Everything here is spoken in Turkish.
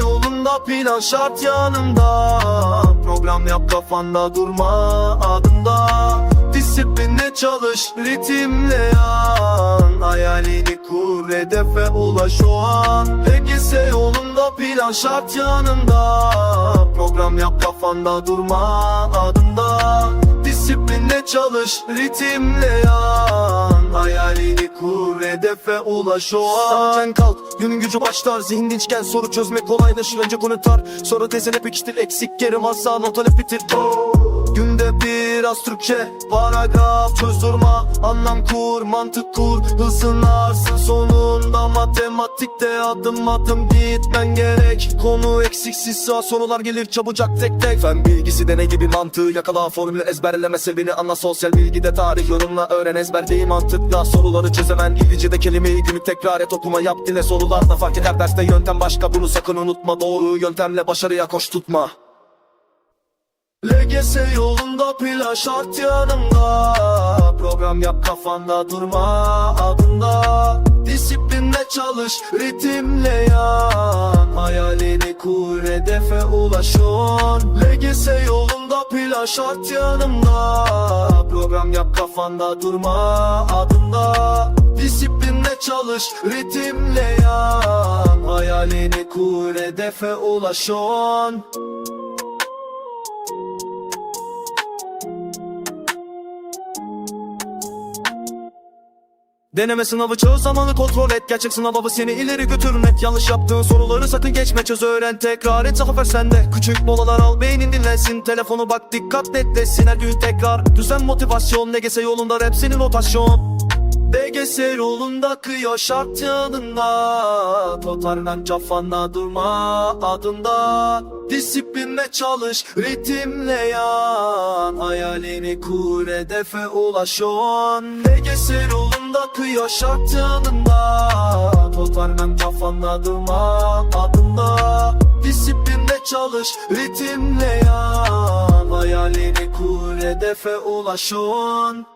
yolunda plan şart yanımda. Program yap kafanda durma adında Disiplinle çalış ritimle yan. Hayalini kur hedefe ulaş o an. LGS yolunda plan şart yanımda. Program yap kafanda durma adında Disiplinle çalış ritimle yan Hayalini kur hedefe ulaş o an. Kalk günün gücü başlar Zihin dinçken soru çözmek kolaylaşır. Önce konu tar sonra tezene pekiştir Eksik yerim asla not alıp bitir. Günde biraz Türkçe paragraf çöz durma Anlam kur mantık kur Hızınarsın sonunda. Matematikte adım adım gitmen gerek Konu eksiksizse sorular gelir çabucak tek tek. Fen bilgisi deney gibi mantığı yakala. Formülü ezberleme sevini anla. Sosyal bilgide tarih yorumla öğren. Ezber değil mantıkla Soruları çözemen. İngilizce'de kelimeyi günlük tekrar et okuma yap. Dile sorularda fark eder. Derste yöntem başka. Bunu sakın unutma. Doğru yöntemle başarıya koş tutma. LGS yolunda plan şart yanımda. Program yap kafanda durma adında Disiplinle çalış ritimle kur hedefe ulaş o an LGS yolunda plan şart yanımda. Program yap kafanda durma adında Disiplinle çalış ritimle yan. Hayalini kur hedefe ulaş Deneme sınavı çöz zamanı kontrol et. Gerçek sınav avı seni ileri götürmek Yanlış yaptığın soruları sakın geçme çöz öğren Tekrar et. Zafer sende. Küçük molalar al beynin dinlensin. Telefonu bak dikkat netleşsin. Her gün tekrar Düzen motivasyon. LGS yolunda rap senin rotasyon. DGS yolunda akıyor şart yanında Totarlan kafanda durma adında. Disiplinle çalış ritimle yan. Hayalini kur hedefe ulaş o an DGS yolunda akıyor şart yanında Totarlan kafanda durma adında Disiplinle çalış ritimle yan. Hayalini kur hedefe ulaş o an